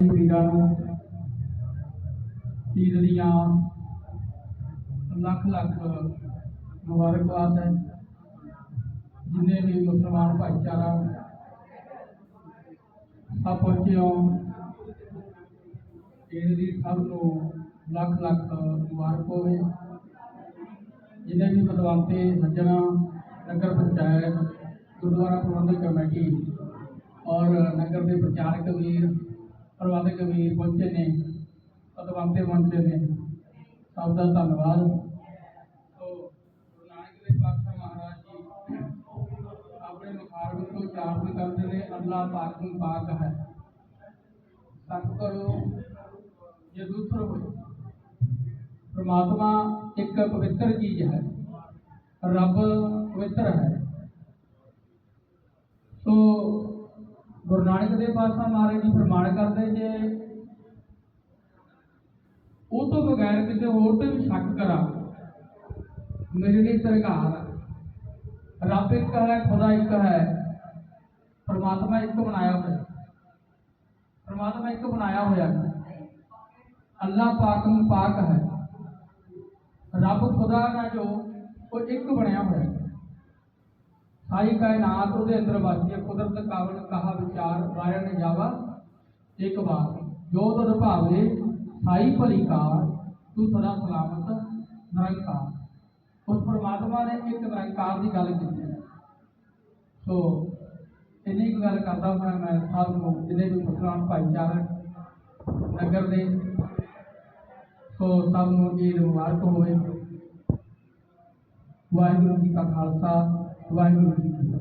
ਵੀਰਾਂ ਨੂੰ ਈਦ ਦੀਆਂ ਲੱਖ ਲੱਖ ਮੁਬਾਰਕਬਾਦ ਹੈ, ਜਿੰਨੇ ਵੀ ਮੁਸਲਮਾਨ ਭਾਈਚਾਰਾ ਸਭ ਪਹੁੰਚੇ ਹੋ ਈਦ ਦੀ ਸਭ ਨੂੰ ਲੱਖ ਲੱਖ ਮੁਬਾਰਕ ਹੋਵੇ। ਜਿੰਨੇ ਵੀ ਪਤਵੰਤੇ ਸੱਜਣਾ, ਨਗਰ ਪੰਚਾਇਤ, ਗੁਰਦੁਆਰਾ ਪ੍ਰਬੰਧਕ ਕਮੇਟੀ ਔਰ ਨਗਰ ਦੇ ਪ੍ਰਚਾਰਕ ਵੀਰ ਪ੍ਰਬੰਧਕ ਵੀਰ ਪਹੁੰਚੇ ਨੇ ਪਤਵੰਤੇ ਪਹੁੰਚੇ ਨੇ। ਸਭ ਦਾ ਧੰਨਵਾਦ। ਸੋ, ਗੁਰੂ ਨਾਨਕ ਦੇਵ ਪਾਤਸ਼ਾਹ ਮਹਾਰਾਜ ਜੀ, ਆਪਣੇ ਮੁਖਾਰਬਤ ਤੋਂ ਉਚਾਰਨ ਕਰਦੇ ਨੇ ਅੱਲਾਹ ਪਾਕ ਨੂੰ ਪਾਕ ਹੈ। ਸਤ ਕਰੋ ਜੇ ਦੂਸਰ ਹੋਏ, ਪ੍ਰਮਾਤਮਾ ਇੱਕ ਪਵਿੱਤਰ ਚੀਜ਼ ਹੈ। ਰੱਬ ਪਵਿੱਤਰ ਹੈ। ਗੁਰੂ ਨਾਨਕ ਦੇਵ ਪਾਤਸ਼ਾਹ ਮਹਾਰਾਜ ਜੀ ਪ੍ਰਮਾਣ ਕਰਦੇ ਜੇ, ਉਹ ਤੋਂ ਬਗੈਰ ਕਿਸੇ ਹੋਰ ਤੇ ਵੀ ਸ਼ੱਕ ਕਰਾਂ, ਮੇਰੇ ਲਈ ਸਰਕਾਰ ਰੱਬ ਇੱਕ ਹੈ, ਖੁਦਾ ਇੱਕ ਹੈ, ਪਰਮਾਤਮਾ ਇੱਕ ਬਣਾਇਆ ਹੋਇਆ। ਪਰਮਾਤਮਾ ਇੱਕ ਬਣਾਇਆ ਹੋਇਆ। ਹੈ ਅੱਲਾਹ ਪਾਕ ਨੂੰ ਪਾਕ ਹੈ। ਰੱਬ ਖੁਦਾ ਨਾ ਜੋ, ਉਹ ਇੱਕ ਬਣਿਆ ਹੋਇਆ। ਸਾਰੀ ਕਾਇਨਾਤ ਉਹਦੇ ਅੰਦਰ ਵਸਦੀ ਹੈ ਕੁਦਰਤ ਕਾਵਨ ਕਹਾ ਵਿਚਾਰ ਵਾਰਨ ਜਾਵਾ। ਇੱਕ ਬਾਤ, ਜੋ ਤੁਧ ਭਾਵੇ ਸਾਈ ਭਲੀ ਕਾਰ, ਤੂੰ ਸਦਾ ਸਲਾਮਤ ਨਿਰੰਕਾਰ। ਉਸ ਪਰਮਾਤਮਾ ਨੇ ਇੱਕ ਨਿਰੰਕਾਰ ਦੀ ਗੱਲ ਕੀਤੀ ਹੈ। ਸੋ, ਇੰਨੀ ਕੁ ਗੱਲ ਕਰਦਾ ਹੋਇਆ ਮੈਂ ਸਭ ਨੂੰ, ਜਿੰਨੇ ਵੀ ਮੁਸਲਮਾਨ ਭਾਈਚਾਰਕ ਨਗਰ ਦੇ, ਸੋ ਸਭ ਨੂੰ ਈਦ ਮੁਬਾਰਕ ਹੋਵੇ। ਵਾਹਿਗੁਰੂ ਜੀ ਕਾ ਖਾਲਸਾ। ਵਾਹਿਗੁਰੂ ਜੀ